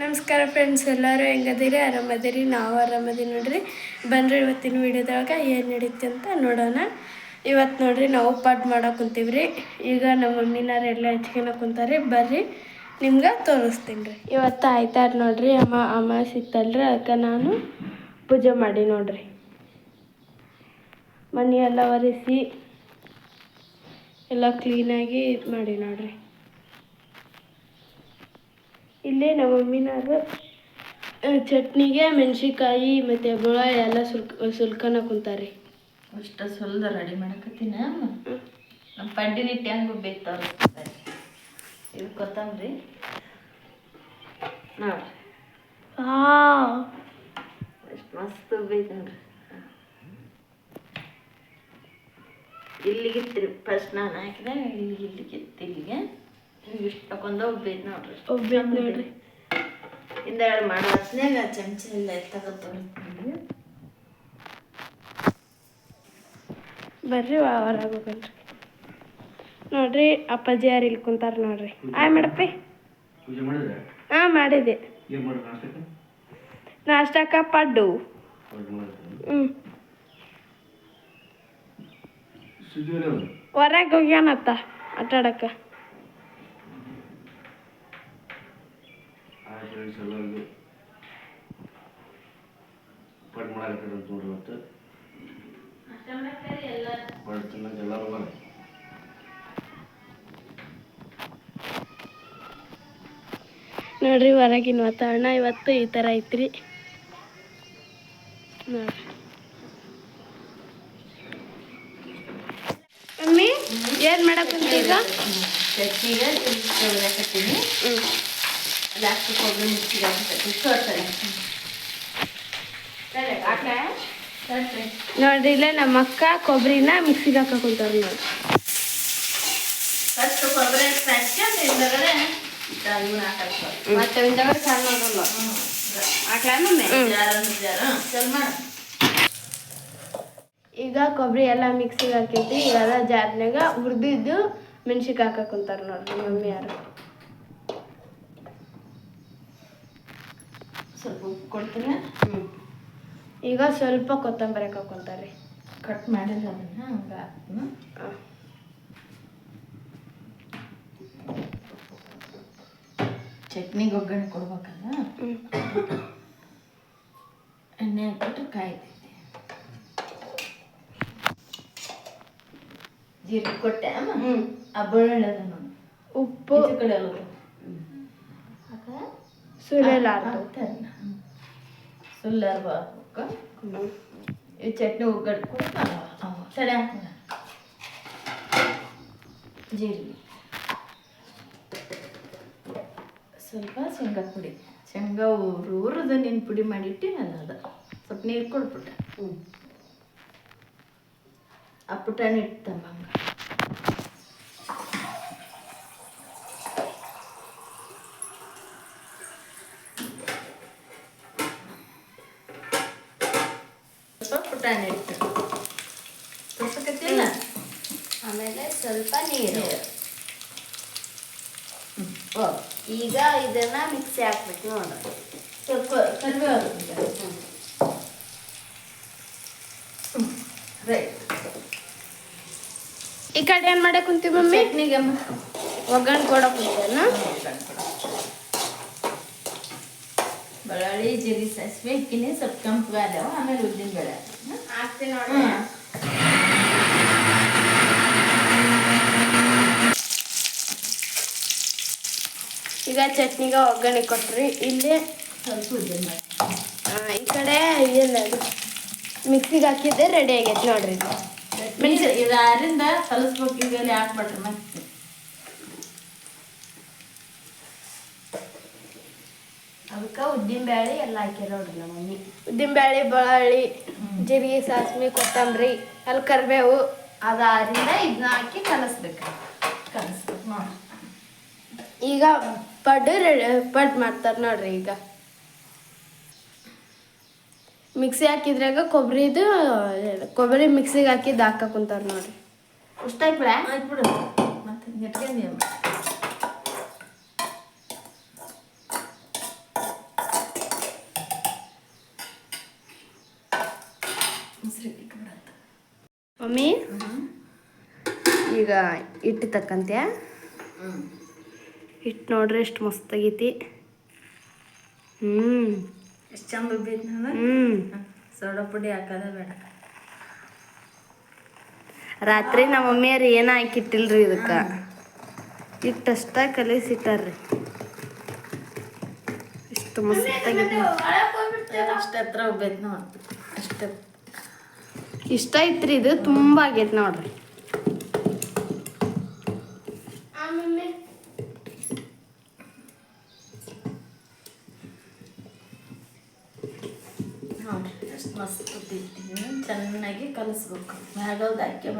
ನಮಸ್ಕಾರ ಫ್ರೆಂಡ್ಸ್ ಎಲ್ಲರೂ ಹೆಂಗದಿರಿ? ಆರಾಮದಿರಿ? ನಾವು ಆರಾಮದಿ ನೋಡ್ರಿ. ಬನ್ರಿ ಇವತ್ತಿನ ವಿಡಿಯೋದೊಳಗೆ ಏನು ನಡೀತಿ ಅಂತ ನೋಡೋಣ. ಇವತ್ತು ನೋಡ್ರಿ ನಾವು ಪಾಟ್ ಮಾಡೋಕೆ ಕುಂತೀವಿ ರೀ ಈಗ ನಮ್ಮ ಮಮ್ಮಿನಾರು ಎಲ್ಲ ಹಚ್ಕೊಳಕ್ ಕುಂತಾರೆ. ಬರ್ರಿ, ನಿಮ್ಗೆ ತೋರಿಸ್ತೀನಿ ರೀ. ಇವತ್ತು ಆಯ್ತಾರ ನೋಡ್ರಿ. ಅಮ್ಮ ಅಮ್ಮ ಸಿಕ್ತಲ್ರಿ ಅದಕ್ಕೆ ನಾನು ಪೂಜೆ ಮಾಡಿ ನೋಡ್ರಿ. ಮನೆಯೆಲ್ಲ ಒರೆಸಿ, ಎಲ್ಲ ಕ್ಲೀನಾಗಿ ಇದು ಮಾಡಿ ನೋಡ್ರಿ. ಇಲ್ಲಿ ನಮ್ಮ ಮಮ್ಮಿನಾರು ಚಟ್ನಿಗೆ ಮೆಣಸಿನ್ಕಾಯಿ ಮತ್ತು ಬೋಳ ಎಲ್ಲ ಸುಲ್ಕ ಸುಲ್ಕನ ಕುಂತಾರೆ ಅಷ್ಟು ಸುಲ್ದ ರೆಡಿ ಮಾಡಕತ್ತೀನಿ. ನಮ್ಮ ಪಡ್ಡಿನ ಇಟ್ಟು ಹೆಂಗೆ ಬೇಕು ಇದು ಕೊತ್ತಂಬರಿ. ನೋಡ್ರಿ ಎಷ್ಟು ಮಸ್ತ್ ಬೇಕು ಇಲ್ಲಿಗೆ ಫಸ್ಟ್ ನಾನು ಹಾಕಿದೆ ಇಲ್ಲಿಗೆ ಇಲ್ಲಿಗೆ ಇಲ್ಲಿಗೆ ಇಷ್ಟು ತಗೊಂಡ ಒಬ್ಬೇಕು ನೋಡ್ರಿ. ಒಬ್ಬೇಕ್ ನೋಡ್ರಿ. ಹಿಂದೆರಡು ಮಾಡೋ. ಹೊತ್ನ್ಯಾಗ ಚಮಚ ಎಲ್ಲ ತಗೊಂಡು ತೋರಿಸ್ತೀನಿ ಬರ್ರಿ ಹೊರಗೆ ಹೋಗಲ್ರಿ. ನೋಡ್ರಿ ಅಪ್ಪಾಜಿ ಯಾರು ಇಲ್ಲಿ ಕುಂತಾರ ನೋಡ್ರಿ. ಆಯ್ ಮೇಡಪ್ಪಿ. ಹಾಂ ಮಾಡಿದೆ. ನಾಷ್ಟಕ್ಕೆ? ಪಡ್ಡು. ಹ್ಞೂ ಹೊರಗೆ ಹೋಗ್ಯಾನತ್ತ ಆಟಾಡಕ್ಕೆ ಆ ಫ್ರೆಂಡ್ಸ್ ಎಲ್ಲರಿಗೂ ಪಡ್ ಮಾಡಾಕತ್ತಾರ ಅಂತ ನೋಡ್ರಿ ಇವತ್ತು. ಪಡ್ ತಿನ್ನಕ್ಕೆ ಎಲ್ಲರೂ ಬರ್ರಿ ನೋಡ್ರಿ ಹೊರಗಿನ ವಾತಾವರಣ ಇವತ್ತು ಈ ಥರ ಐತ್ರಿ. ನೋಡ್ರಿ. ಮಮ್ಮಿ ಏನು ಮಾಡಕ್ಕೆ ಈಗ? ಚಟ್ನಿಗೆ ಹಾಕತ್ತೀನಿ ಹ್ಞೂ ಲಾಸ್ಟ್ ಕೊಬ್ಬರಿ ಮಿಕ್ಸಿಗೆ ಹಾಕತ್ತೀನಿ ತೋರ್ಸಲ್ಲ ನೋಡ್ರಿ ಇಲ್ಲೇ ನಮ್ಮ ಅಕ್ಕ ಕೊಬ್ಬರಿನ ಮಿಕ್ಸಿಗೆ ಹಾಕಕ್ ಕುಂತಾರ ನೋಡಿ ಫಸ್ಟ್ ಕೊಬ್ಬರಿ ಹಿಂದಗಡೆ ಹಾಕಬೇಕು. ಮತ್ತೆ ಹಿಂದಗಡೆ ಸಣ್ಣ ಈಗ ಕೊಬ್ಬರಿ ಎಲ್ಲ ಮಿಕ್ಸಿಗೆ ಹಾಕೈತಿ. ಈಗ ಅದ ಜಾರ್ನಾಗ ಹುರಿದಿದ್ದು ಮೆಣ್ಸಿಗೆ ಹಾಕ ಕುಂತಾರ ನೋಡ್ರಿ ಮಮ್ಮಿ ಯಾರು ಸ್ವಲ್ಪ ಉಪ್ಪು ಕೊಡ್ತೀನಿ. ಈಗ ಸ್ವಲ್ಪ ಕೊತ್ತಂಬರಿ ಹಾಕ ಕುಂತಾರ್ರಿ. ಕಟ್ ಮಾಡಿಲ್ಲ ಅದನ್ನ ಹಂಗೆ ಚಟ್ನಿಗೆ ಒಗ್ಗರಣೆ ಕೊಡ್ಬೇಕಲ್ಲ? ಎಣ್ಣೆ ಹಾಕ್ಬಿಟ್ಟು ಕಾಯ್ತೈತಿ ಜೀರಿಗೆ ಕೊಟ್ಟೆ ಅಮ್ಮ? ಆ ಬೆಳ್ಳುಳ್ಳಿ ಉಪ್ಪು. ಕಡೆ ಎಲ್ಲ ಸುರಿಯಲಾರ್ದು ಸುಳ್ಳರ್ ಬರ್ಬೇಕು ಈ ಚಟ್ನಿ ಒಗ್ಗರಣೆ ಕೊಟ್ಟು ತಡೆ ಹಾಕೋಣ ಜೀರಿಗೆ. ಸ್ವಲ್ಪ ಶೇಂಗಾ ಪುಡಿ. ಶೇಂಗಾ ಊರು ಊರದ ನೀನು ಪುಡಿ ಮಾಡಿಟ್ಟು ನಾನು ಅದು. ಸ್ವಲ್ಪ ನೀರು ಕೊಡ್ಬಿಟ್ಟೆ ಹ್ಞೂ ಆ ಪುಟಾಣಿ ಇಟ್ಟಮ್ಮ ಹಂಗೆ ಸ್ವಲ್ಪ ಪುಟಾಣಿ ಇಟ್ಟು ತೋರ್ಸಕತ್ತಿಲ್ಲ ಆಮೇಲೆ ಸ್ವಲ್ಪ ನೀರು ಓ ಈಗ ಇದನ್ನ ಮಿಕ್ಸಿ ಹಾಕ್ಬೇಕು ನೋಡ್ರಿ ಸ್ವಲ್ಪ ಕರಿಬೇವು ರೈಟ್ ಈ ಕಡೆ ಏನು ಮಾಡಕ್ಕೆ ಕುಂತೀವಿ ಮಮ್ಮಿ? ಚಟ್ನಿಗೆ ಒಗ್ಗರಣೆ ಕೊಡಕ್ ಕುಂತೇನ ಬೆಳ್ಳುಳ್ಳಿ ಜೀರಿಗೆ ಸಾಸಿವೆ ಇಕ್ಕಿನಿ ಸ್ವಲ್ಪ ಕೆಂಪು ಆದವು ಆಮೇಲೆ ಉದ್ದಿನ ಬೇಳೆ ಹಾಕ್ತೀನಿ ಈಗ ಚಟ್ನಿಗೆ ಒಗ್ಗರಣೆ ಕೊಟ್ರಿ. ಇಲ್ಲಿ ಈ ಕಡೆ ಏನು ಮಿಕ್ಸಿಗೆ ಹಾಕಿದ್ದೆ ರೆಡಿ ಆಗೈತೆ ನೋಡ್ರಿ ಮೆಣಸು ಇದು ಆರಿಂದ ಕಲಿಸ್ಬೇಕು? ಈಗ ಹಾಕ್ಬಿಟ್ರಿ ಮತ್ತೆ. ಅದಕ್ಕೆ ಉದ್ದಿನ ಬ್ಯಾಳಿ ಎಲ್ಲ ಹಾಕಿ ನೋಡ್ರಿ ನಮ್ಮ ಮಮ್ಮಿ. ಉದ್ದಿನ ಬೇಳೆ ಬೆಳ್ಳುಳ್ಳಿ ಜೀರಿಗೆ ಸಾಸಿವೆ ಕೊತ್ತಂಬರಿ ಅಲ್ಲಿ ಕರಿಬೇವು. ಅದಾರಿಂದ ಇದನ್ನ ಹಾಕಿ ಕಲಸ್ಬೇಕು ಕಲಿಸ್ಬೇಕು ನೋಡಿ ಈಗ ಪಡ್ ಪಡ್ ಮಾಡ್ತಾರೆ ನೋಡ್ರಿ ಈಗ. ಮಿಕ್ಸಿ ಹಾಕಿದ್ರಾಗ ಕೊಬ್ಬರಿದು ಕೊಬ್ಬರಿ ಮಿಕ್ಸಿಗೆ ಹಾಕಿದ್ದು ಹಾಕಕ್ಕೆ ಕುಂತಾರೆ ನೋಡ್ರಿ. ಅಷ್ಟಾಯ್ತು ಮಮ್ಮಿ ಈಗ ಇಟ್ಟು ತಕ್ಕಂತೆ ಹಿಟ್ಟು ನೋಡ್ರಿ ಎಷ್ಟು ಮಸ್ತಾಗೈತಿ. ಹ್ಞೂ ಎಷ್ಟು ಚಂದ ನಾನು ಹ್ಞೂ ಸೋಡಾ ಪುಡಿ ಹಾಕೋದ ಬೇಡ. ರಾತ್ರಿ ನಮ್ಮ ಮಮ್ಮಿಯವ್ರು ಏನು ಹಾಕಿಟ್ಟಿಲ್ರಿ ಇದಕ್ಕೆ? ಇಟ್ಟಷ್ಟ ಕಲಿಸಿಟ್ಟಾರ್ರಿ. ಇಷ್ಟು ಮಸ್ತಾಗೈತಿ. ಅಷ್ಟು ಹತ್ರ ಹೋಗ್ಬೇಕು ನೋಡಿ. ಅಷ್ಟು ಇಷ್ಟ ಐತ್ರಿ ಇದು ತುಂಬ ಆಗೈತೆ ನೋಡ್ರಿ ಎಷ್ಟು ಮಸ್ತ್ ಬಿದ್ದೈತಿ ಚೆನ್ನಾಗಿ ಕಲಿಸ್ಬೇಕು. ಮ್ಯಾಗಲ್ದು ಅಕ್ಕಿ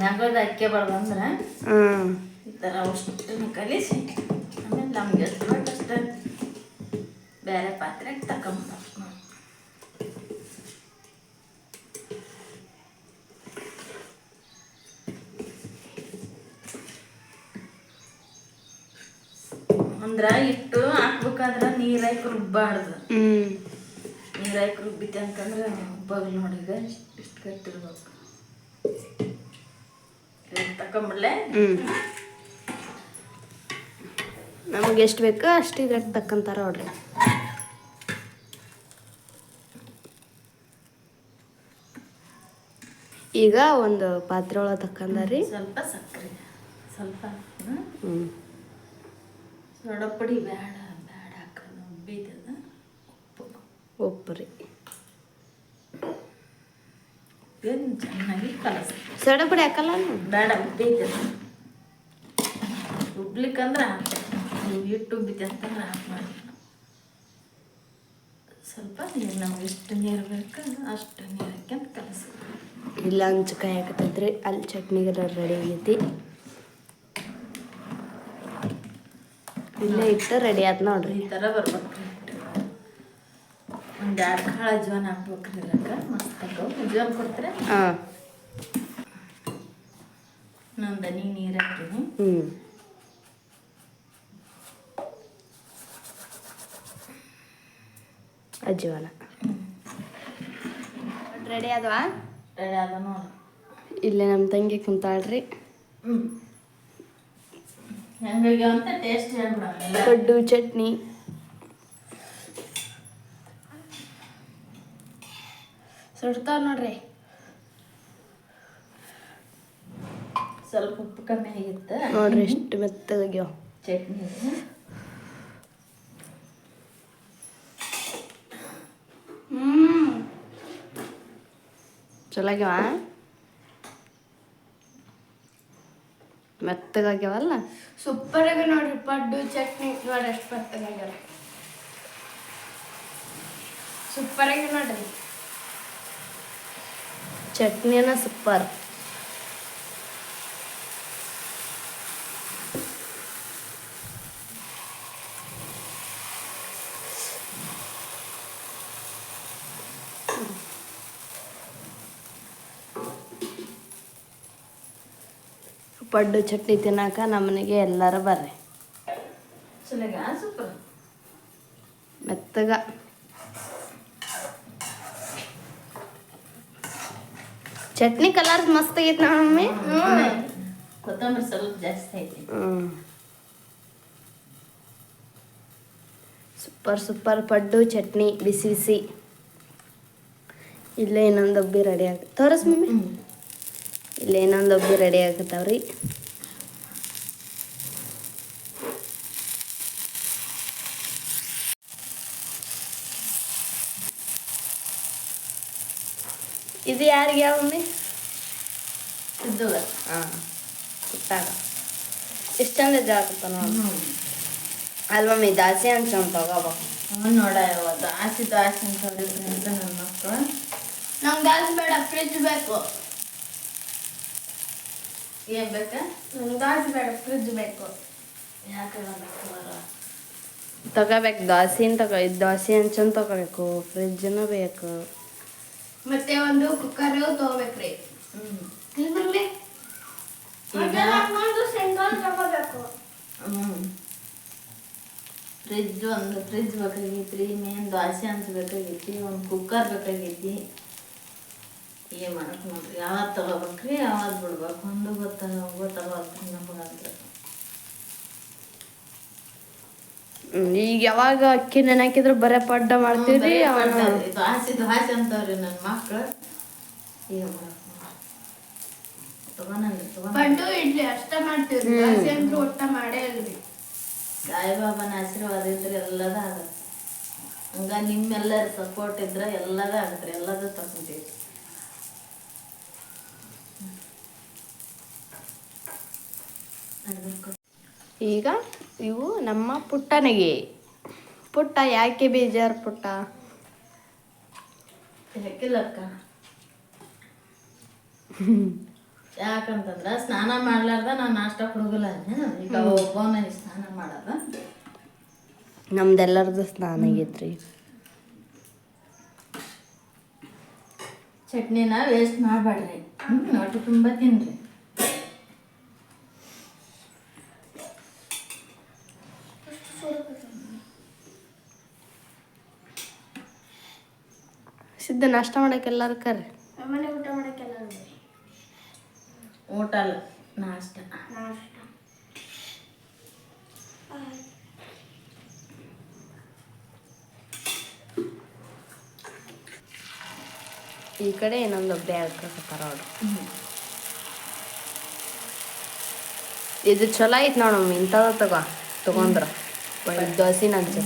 ಮ್ಯಾಗಲ್ದು ಹಾಕ್ಯಬಾರ್ದು ಅಂದ್ರೆ ಹ್ಞೂ ಈ ಥರ ಅಷ್ಟನ್ನು ಕಲಿಸಿ ಆಮೇಲೆ ನಮ್ಗೆ ಎಷ್ಟು ಬೇಕು ಅಷ್ಟು ಬೇರೆ ಪಾತ್ರೆಗೆ ತಗೊಂಬ ಅಂದ್ರೆ ಇಟ್ಟು ಹಾಕ್ಬೇಕಾದ್ರೆ ನೀರು ಹಾಕಿ ರುಬ್ಬಾರ್ದು. ಹ್ಞೂ ನೀರು ಹಾಕಿ ರುಬ್ಬಿತೆ ಅಂತಂದ್ರೆ ಬಗ್ಲು ನೋಡಿದ ಇಷ್ಟು ಕಟ್ಟಿರ್ಬೇಕು ತಗೊಂಬಿಡ್ಲೆ ಹ್ಞೂ ನಮಗೆ ಎಷ್ಟು ಬೇಕೋ ಅಷ್ಟು ಇದ್ರಾಗ ತಕ್ಕಂತಾರ ನೋಡ್ರಿ. ಈಗ ಒಂದು ಪಾತ್ರೆ ಒಳಗೆ ತಕ್ಕಂದಾರಿ ಸ್ವಲ್ಪ ಸಕ್ಕರೆ. ಸ್ವಲ್ಪ ಹ್ಮ್. ಹ್ಞೂ ಸೋಡಾ ಪುಡಿ ಬೇಡ ಹಾಕೋದು ಉಬ್ಬಿದದ ಉಪ್ಪು ಉಪ್ಪು ಏನು ಚೆನ್ನಾಗಿ ಕಲಸ. ಸೋಡಾ ಪುಡಿ ಹಾಕಲ್ಲ ಬೇಡ ಉಬ್ಬೈತೆ ಉಬ್ಲಿಕ್ಕಂದ್ರೆ ನೀವು ಹಿಟ್ಟು ಉಬ್ಬಿತೆ ಅಂತಂದ್ರೆ ಹಾಕಿ ಮಾಡಿ. ಸ್ವಲ್ಪ ನೀರು ನಮ್ಗೆ ಎಷ್ಟು ನೀರು ಬೇಕು ಅಷ್ಟು ನೀರು ಹಾಕ್ಯಂತ ಕಲಸ. ಇಲ್ಲ ಹಂಚಕಾಯಿ ಹಾಕತೈತ್ರಿ ಅಲ್ಲಿ ಚಟ್ನಿಗೆಲ್ಲ ರೆಡಿ ಆಗೈತಿ. ಇಲ್ಲೇ ಇಟ್ಟು ರೆಡಿ ಆಯ್ತು ನೋಡ್ರಿ. ಈ ಥರ ಬರ್ಬೇಕು. ಒಂದು ಎರಡು ಕಾಳು ಅಜ್ವಾನ ಹಾಕ್ಬೇಕ್ರಿ ಇದ್ರಾಗ ಮಸ್ತ್ ಹಾಕವು ಅಜ್ವಾನ ಕೊಡ್ತಾರೆ? ಹಾಂ. ನಂದನಿ ನೀರು ಹ್ಞೂ ಅಜ್ವಾನ ರೆಡಿ ಆದವಾ? ರೆಡಿ ಅದ ನೋಡು. ಇಲ್ಲೇ ನಮ್ಮ ತಂಗಿ ಕುಂತಾಳ್ರಿ. ಹ್ಞೂ ಹೆಂಗಾಗ್ಯಾವ ಅಂತ ಟೇಸ್ಟ್ ಹೇಳ್ಬಿಡ ಕಡ್ಡು ಚಟ್ನಿ. ಸುಡ್ತಾವ ನೋಡ್ರಿ. ಸ್ವಲ್ಪ ಉಪ್ಪು ಕಮ್ಮಿ ಆಗಿತ್ತು? ನೋಡ್ರಿ ಎಷ್ಟು ಮೆತ್ತಗಾಗ್ಯಾವ ಚಟ್ನಿ. ಚಲೋ ಆಗ್ಯಾವ? ಮೆತ್ತಗಾಗ್ಯಾವಲ್ಲ ಸೂಪರ್ ಆಗಿ ನೋಡ್ರಿ ಪಡ್ಡು ಚಟ್ನಿ ನೋಡಿ ಎಷ್ಟು ಮೆತ್ತಗಾಗ್ಯಾವ ಸೂಪರ್ ಆಗಿ ನೋಡ್ರಿ. ಚಟ್ನಿನ ಸೂಪರ್ ಪಡ್ಡು ಚಟ್ನಿ ತಿನ್ನಾಕ ನಮ್ಮನೆಗೆ ಎಲ್ಲರೂ ಬರ್ರಿ. ಮೆತ್ತಗ. ಚಟ್ನಿ ಕಲರ್ ಮಸ್ತ್ ಆಗೈತೆ ಮಮ್ಮಿ ಕೊತ್ತಂಬರಿ ಸ್ವಲ್ಪ ಜಾಸ್ತಿ ಐತಿ. ಸೂಪರ್ ಸೂಪರ್ ಪಡ್ಡು ಚಟ್ನಿ ಬಿಸಿ ಬಿಸಿ. ಇಲ್ಲೇ ಇನ್ನೊಂದು ಒಬ್ಬಿ ರೆಡಿ ಆಗ ತೋರಿಸ್ ಮಮ್ಮಿ. ಇಲ್ಲೇ ಇನ್ನೊಂದು ಒಬ್ಬಿ ರೆಡಿ ಆಗತ್ತಾವ್ರಿ ಇದು ಯಾರಿಗೆ ಯಾವ ಮಮ್ಮಿ ಇದು ಹಾಂ ಕುಟ್ಟಾಗ ಎಷ್ಟು ಚಂದ ಇದ್ರೆ ಆಗುತ್ತ ನೋಡಿ ಅಲ್ಲಿ ಮಮ್ಮಿ ದಾಸಿ ಅನ್ಸ್ಕೊಂಡು ತಗೋಬೇಕು ಹ್ಞೂ ನೋಡ ಯಾವತ್ತು ಆಸೆ ಆಸೆ ಅಂತ ಹೇಳಿದ್ರೆ ಅಂತ ನನ್ನ ಮಕ್ಕಳು ನಂಗೆ ದಾಸಿ ಬೇಡ ಫ್ರಿಜ್ ಬೇಕು ಏನು ಬೇಕಾ ನಂಗೆ ದಾಸಿ ಬೇಡ ಫ್ರಿಜ್ ಬೇಕು ಯಾಕೆ ತಗೋಬೇಕು ದಾಸಿನ ತಗೋ ಇದು ದಾಸಿ ಹಂಚನ್ ತಗೋಬೇಕು ಫ್ರಿಜ್ನ ಬೇಕು ಮತ್ತೆ ಒಂದು ಕುಕ್ಕರ್ ತಗೋಬೇಕ್ರಿ. ಹ್ಞೂ ಫ್ರಿಜ್ ಒಂದು ಫ್ರಿಜ್ ಬೇಕಾಗೈತಿ ರೀ ಮೇನ್ ಅಂತ ಅನ್ಸ್ಬೇಕಾಗೈತಿ ಒಂದು ಕುಕ್ಕರ್ ಬೇಕಾಗೈತಿ ಏನು ಮಾಡಕ್ಕೆ ನೋಡ್ರಿ ಯಾವ್ದು ತಗೋಬೇಕ್ರಿ ಯಾವ್ದು ಬಿಡ್ಬೇಕು ಒಂದು ಗೊತ್ತಾಗ ಗೊತ್ತಾಗಲ್ರಿ ನಮಗಂದ್ರೆ ಹ್ಮ್, ಈಗ ಯಾವಾಗ ಅಕ್ಕಿ ನೆನಕಿದ್ರೆ ಬರೇ ಪಡ್ಡ ಮಾಡ್ತೀವ್ರಿ? ದ್ವಾಸೆ ದ್ವಾಸೆ ಅಂತವ್ರಿ ನನ್ನ ಮಕ್ಳು. ಪಡ್ಡು ಇಡ್ಲಿ ಅಷ್ಟ ಮಾಡ್ತೀವ್ರಿ. ದೋಸೆ ಅಂದ್ರೂ ಒಟ್ಟ ಮಾಡೇ ಇಲ್ರಿ. ಸಾಯಿಬಾಬಾನ ಆಶೀರ್ವಾದ ಇದ್ರೆ ಎಲ್ಲದ ಆಗತ್ತೆ. ಹಂಗ ನಿಮ್ಮೆಲ್ಲರ ಸಪೋರ್ಟ್ ಇದ್ರೆ ಎಲ್ಲದ ಆಗತ್ತೆ. ಎಲ್ಲದ ತಗೊಂತೀವಿ ಈಗ? ಇವು ನಮ್ಮ ಪುಟ್ಟನಿಗೆ. ಪುಟ್ಟ ಯಾಕೆ ಬೇಜಾರು ಪುಟ್ಟ? ಯಾಕಿಲ್ಲಕ್ಕ ಯಾಕಂತಂದ್ರೆ ಸ್ನಾನ ಮಾಡ್ಲಾರ್ದ ನಾನು ನಾಷ್ಟ ಕೊಡೋದಿಲ್ಲ ಈಗ ಒಬ್ಬನ ಸ್ನಾನ ಮಾಡದ. ನಮ್ದೆಲ್ಲರದು ಸ್ನಾನ ಆಗೈತ್ರಿ. ಚಟ್ನಿನ ವೇಸ್ಟ್ ಮಾಡಬೇಡ್ರಿ ಹೊಟ್ಟೆ ತುಂಬ ತಿನ್ರಿ. ಸಿದ್ಧ ನಾಷ್ಟ ಮಾಡಕ್ಕೆ ಎಲ್ಲಾರು ಕರ್ರಿ ಊಟ ಮಾಡಕ್ಕೆಲ್ಲ ಊಟ ಅಲ್ಲ ನಾಷ್ಟ. ಈ ಕಡೆ ಇನ್ನೊಂದು ಒಬ್ಬೆ ಹಾಕತ್ತಾರ ಅವ್ರು ಇದು ಚಲೋ ಐತ್ ನೋಡಮ್ಮ ಇಂಥದ ತಗೋ ತಗೊಂಡ್ರ. ದೋಸೆ ನಂಚ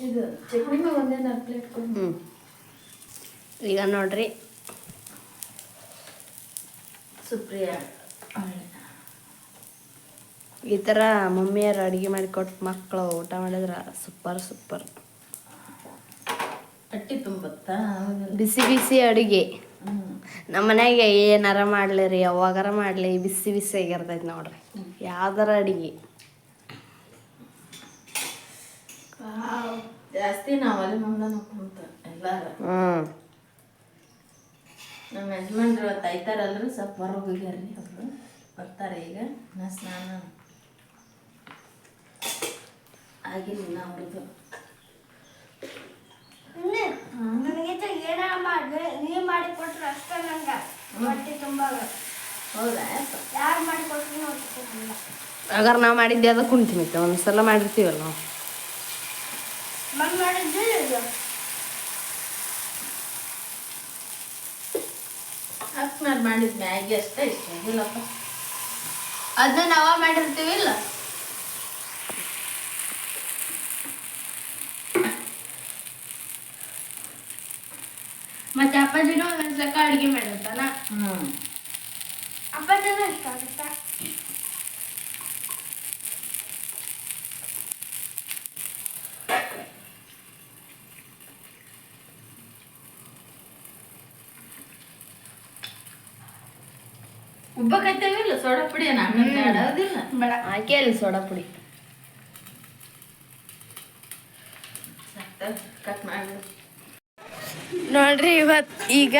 ಇದು ಚಟ್ನಿ ಒಂದೇ ನಾಲ್ಕು ಪ್ಲೇಟ್ ಕೊಡು ಹ್ಞೂ ಈಗ ನೋಡ್ರಿ. ಸುಪ್ರಿಯ. ಈ ಥರ ಮಮ್ಮಿಯರು ಅಡುಗೆ ಮಾಡಿ ಕೊಟ್ಟು ಮಕ್ಕಳು ಊಟ ಮಾಡಿದ್ರೆ ಸೂಪರ್ ಸೂಪರ್ ಅಟ್ಟಿ ತುಂಬತ್ತಾ? ಬಿಸಿ ಬಿಸಿ ಅಡುಗೆ. ನಮ್ಮ ಮನೆಗೆ ಏನಾರ ಮಾಡಲಿ ರೀ ಯಾವಾಗಾರ ಮಾಡಲಿ ಬಿಸಿ ಬಿಸಿ ಆಗಿರ್ತೈತೆ ನೋಡ್ರಿ. ಯಾವ್ದಾರ ಅಡುಗೆ. ಜಾಸ್ತಿ ನಾವು ಒಲೆ ಮುಂದೆ ಕುಂತ ಎಲ್ಲಾರು. ಹ್ಞೂ ನಮ್ಮ ಯಜಮಾನ್ರು ಇವತ್ತು ಐತಾರಲ್ರಿ ಸ್ವಲ್ಪ ಹೊರಗೆ ಹೋಗ್ಯಾರ್ರಿ ಅವರು. ಬರ್ತಾರೆ ಈಗ ನಾ ಸ್ನಾನ ಆಗಿಲ್ಲ ನಾ ಅವ್ರದ್ದು ನನಗೆ ಏನ ಮಾಡ್ರಿ ನೀವು ಮಾಡಿ ಅಷ್ಟೇ ಅಷ್ಟ ನಂಗ. ಹೊಟ್ಟೆ ತುಂಬ ಹೌದಾ ಯಾರು ಮಾಡಿ ಅಗಾರ ನಾವು ಮಾಡಿದ್ದೆ ಅದಕ್ಕೆ ಕುಂತೀನಿ ಒಂದ್ಸಲ ಮಾಡಿರ್ತೀವಲ್ಲ. ನಾವು ಮನ್ ಮಾಡಿದ್ದು ಇದು ಅಕ್ಮಾರ್ ಮಾಡಿದ ಮ್ಯಾಗಿ ಅಷ್ಟೇ ಇಷ್ಟ ಇಲ್ಲಪ್ಪ ಅದನ್ನ ನಾವ ಮಾಡಿರ್ತೀವಿ ಇಲ್ಲ ಮತ್ತೆ ಅಪ್ಪಾಜಿನೂ ಒಂದೊಂದ್ಸಕ ಅಡುಗೆ ಮಾಡಿರ್ತಾನ ಹ್ಞೂ ಅಪ್ಪ ಜನ ಇಷ್ಟ ಆಗುತ್ತಾ ಉಬ್ಬಕೈತೇವಿಲ್ಲ ಸೋಡಾ ಪುಡಿ ನಾನು ಆಡೋದಿಲ್ಲ ಬೇಡ. ಹಾಕೇ ಇಲ್ಲ ಸೋಡಾ ಪುಡಿ. ಕಟ್ ಮಾಡಿ. ನೋಡ್ರಿ ಇವತ್ತು ಈಗ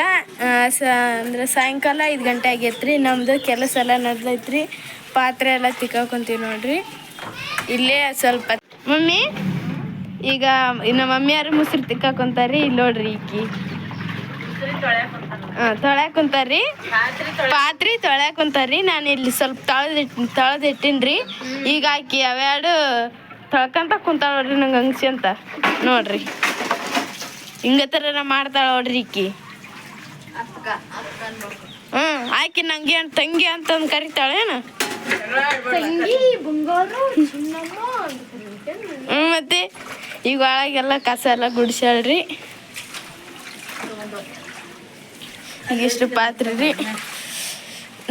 ಸ ಅಂದ್ರೆ ಸಾಯಂಕಾಲ ಐದು ಗಂಟೆ ಆಗೈತ್ರಿ ನಮ್ದು ಕೆಲಸ ಎಲ್ಲ ನಡೆದೈತ್ರಿ ಪಾತ್ರೆ ಎಲ್ಲ ತಿಕ್ಕಾಕೊಂತೀವಿ ನೋಡ್ರಿ. ಇಲ್ಲೇ ಸ್ವಲ್ಪ ಮಮ್ಮಿ ಈಗ ನಮ್ಮ ಮಮ್ಮಿಯಾರು ಮುಸ್ರಿ ತಿಕ್ಕಾಕೊಂತಾರ್ರಿ ಇಲ್ಲಿ ನೋಡ್ರಿ ಈಕಿ. ತೊಳ್ಯಾಕ ಕುಂತಾರ್ರಿ? ಪಾತ್ರೆ ತೊಳ್ಯಾಕ ಕುಂತಾರ್ರಿ. ನಾನು ಇಲ್ಲಿ ಸ್ವಲ್ಪ ತೊಳೆದಿಟ್ಟು ತೊಳೆದಿಟ್ಟಿನ್ರಿ ಈಗ ಆಕಿ ಅವೆರಡು ತೊಳ್ಕಂತ ಕುಂತಾಳ ನೋಡ್ರಿ ನಂಗೆ ಅಂಗ್ಸಿ ಅಂತ. ನೋಡ್ರಿ. ಹಿಂಗ ಥರ ಮಾಡ್ತಾಳ ನೋಡ್ರಿ ಈಕಿ. ಅಕ್ಕ ಹ್ಮ್ ಆಕಿ ನಂಗೆ ಅಂತ ತಂಗಿ ಅಂತಂದು ಕರಿತಾಳೇನ ಹ್ಮ್ ಮತ್ತೆ ಈಗ ಒಳಗೆಲ್ಲ ಕಸ ಎಲ್ಲ ಗುಡಿಸ್ಯಾಳ್ರಿ. ಇಷ್ಟು ಪಾತ್ರೆ ರೀ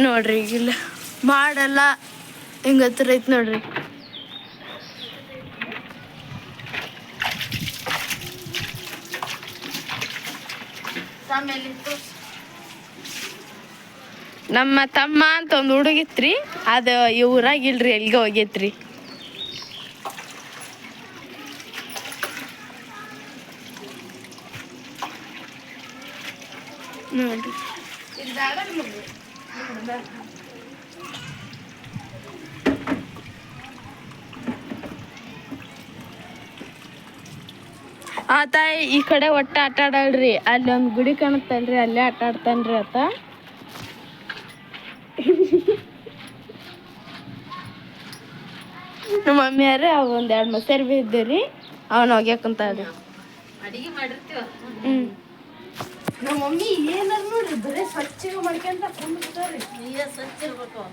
ನೋಡ್ರಿ ಈಗಿಲ್ಲ. ಮಾಡಲ್ಲ. ಹಿಂಗ ಹತ್ರ ಐತ್ ನೋಡ್ರಿ. ನಮ್ಮ ತಮ್ಮ ಅಂತ ಒಂದು ಹುಡುಗಿತ್ರಿ. ಅದು ಈ ಊರಾಗ ಎಲ್ಲಿಗೆ ಹೋಗೈತ್ರಿ. ನೋಡ್ರಿ. ಆತ ಈ ಕಡೆ ಒಟ್ಟ ಆಟ ಆಡಲ್ರಿ ಅಲ್ಲಿ ಒಂದು ಗುಡಿ ಕಾಣುತ್ತಲ್ರಿ ಅಲ್ಲೇ ಆಟ ಆಡ್ತಾನ್ರಿ ಆತ. ನಮ್ಮ ಮಮ್ಮಿಯಾರ ಅವ ಒಂದ್ ಎರಡು ಮೊಸರು ಬಿ ಅವನ ಹೋಗ್ಯಾಕ ಕುಂತಾಳ್ರಿ. ಅಡಿಗೆ ಮಾಡಿರ್ತೀವ? ಹ್ಮ್. ನಮ್ಮ ಮಮ್ಮಿ ಏನಾರ ನೋಡ್ರಿ ಬರೇ ಸ್ವಚ್ಛ ಮಾಡ್ಕೊಂತ ಕುಂದ್ರಿ ನೀರೇ ಸ್ವಚ್ಛ ಇರ್ಬೇಕು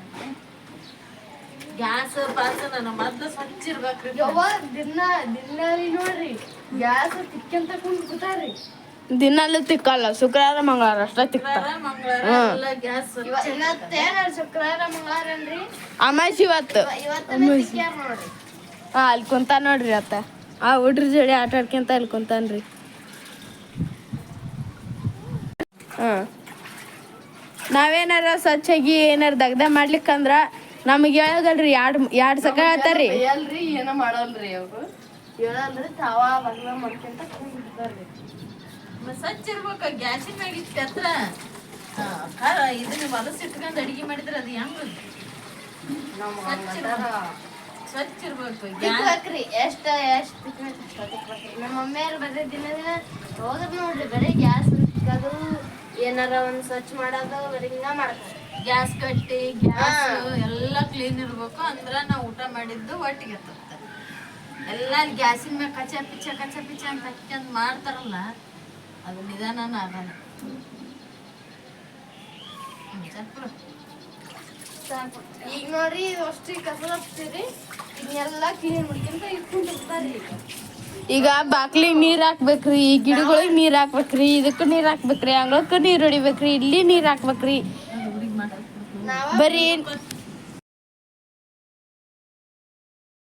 ಗ್ಯಾಸ್ ಪಾಸ್ ನನ್ನ ಮೊದ್ಲು ಸ್ವಚ್ಛ ಇರ್ಬೇಕ್ರಿ. ಯವ್ವ ದಿನ ದಿನಾರಿ ನೋಡ್ರಿ ಗ್ಯಾಸ್ ತಿಕ್ಕಂತ ಕುಂದ್ಬಿಡ್ತಾರ್ರಿ ದಿನಾಲು ತಿಕ್ಕಲ್ಲ ಶುಕ್ರವಾರ ಮಂಗಳವಾರ ಅಷ್ಟೇ ತಿಕ್ತಾರ ಶುಕ್ರವಾರ ಮಂಗಳವಾರ ಹ್ಮ್. ಗ್ಯಾಸ್ ಇವತ್ತೇನ ಶುಕ್ರವಾರ ಮಂಗಳವಾರ ಅನ್ರಿ? ಅಮಾಸಿ ಇವತ್ತು. ಹಾ ಅಲ್ಲಿ ಕುಂತ ನೋಡ್ರಿ? ಅತ್ತ. ಆ ಹುಡ್ರ ಜೋಡಿ ಆಟ ಆಡ್ಕೊಂತ ಅಲ್ಲಿ ಕುಂತಾನ್ರಿ ಹಾ ನಾವೇನಾರ ಸ್ವಚ್ಛಾಗಿ ಏನಾರ ದಗ್ದ ಮಾಡ್ಲಿಕ್ಕಂದ್ರ ನಮಗೆ ಹೇಳಗಲ್ರಿ ಎರಡು ಎರಡು ಸಕ ಹೇಳ್ತಾರ್ರಿ ಏನ ಏನೋ ಮಾಡಲ್ರಿ ಅವ್ರು. ಹೇಳಲ್ರಿ ತಾವ ಬಗ್ಲ ಮಾಡ್ಕೊಂತ ಕುಂದ್ಬಿಡ್ತಾರ್ರಿ ಸ್ವಚ್ಛ ಇರ್ಬೇಕು ಗ್ಯಾಸಿನ ಮ್ಯಾಗ ಇಟ್ಟು ಹತ್ರ ಖಾರ ಇದನ್ನ ಹೊಲಸ್ ಇಟ್ಕೊಂಡು ಅಡಿಗೆ ಮಾಡಿದ್ರೆ ಅದು ಹೆಂಗ? ಸ್ವಚ್ಛ ಇರ್ಬೇಕು. ಸ್ವಚ್ಛ ಇರ್ಬೇಕು. ಗ್ಯಾಸ್ ತಿಕ್ಬೇಕ್ರಿ ಎಷ್ಟ ಎಷ್ಟ್ ನಮ್ಮ ಮಮ್ಮಿಯವ್ರು ಬರೀ ದಿನ ದಿನ ಹೋಗದ್ ನೋಡ್ರಿ ಬರೀ ಗ್ಯಾಸ್ ತಿಕ್ಕೋದು ಏನಾರ ಒಂದ್ ಸ್ವಚ್ಛ ಮಾಡೋದು ಹಿಂಗ ಮಾಡ್ತಾರೆ. ಗ್ಯಾಸ್ ಕಟ್ಟಿ ಗ್ಯಾಸ್ ಎಲ್ಲ ಕ್ಲೀನ್ ಇರ್ಬೇಕು ಅಂದ್ರ ನಾವು ಊಟ ಮಾಡಿದ್ದು ಒಟ್ಟಿಗೆ ತರ್ತಾರೆ ಎಲ್ಲ ಗ್ಯಾಸಿನ ಮೇಲೆ ಕಚ ಪಿಚ್ಚ ಕಚ ಪಿಚ್ಚ ಅಂತ ಹಚ್ಕೊಂಡ್ ಮಾಡ್ತಾರಲ್ಲ ಅದು ನಿಧಾನನ ಆಗಲ್ಲ. ಈಗ ನೋಡ್ರಿ ಅಷ್ಟು ಕಸ ಹಚ್ತೀರಿ ಇದನ್ನೆಲ್ಲ ಕ್ಲೀನ್ ಮಾಡ್ಕೊಂತ ಇಟ್ಕೊಂಡು ಬಿಡ್ತಾರ್ರಿ ಈಗ. ಬಾಕ್ಲಿಗೆ ನೀರ್ ಹಾಕ್ಬೇಕ್ರಿ, ಈ ಗಿಡಗಳಿಗೆ ನೀರ್ ಹಾಕ್ಬೇಕ್ರಿ, ಇದಕ್ಕ ನೀರ್ ಹಾಕ್ಬೇಕ್ರಿ ಅಂಗಳಕ್ಕೆ ನೀರ್ ಹೊಡಿಬೇಕ್ರಿ, ಇಲ್ಲಿ ನೀರ್ ಹಾಕ್ಬೇಕ್ರಿ. ಬರೀ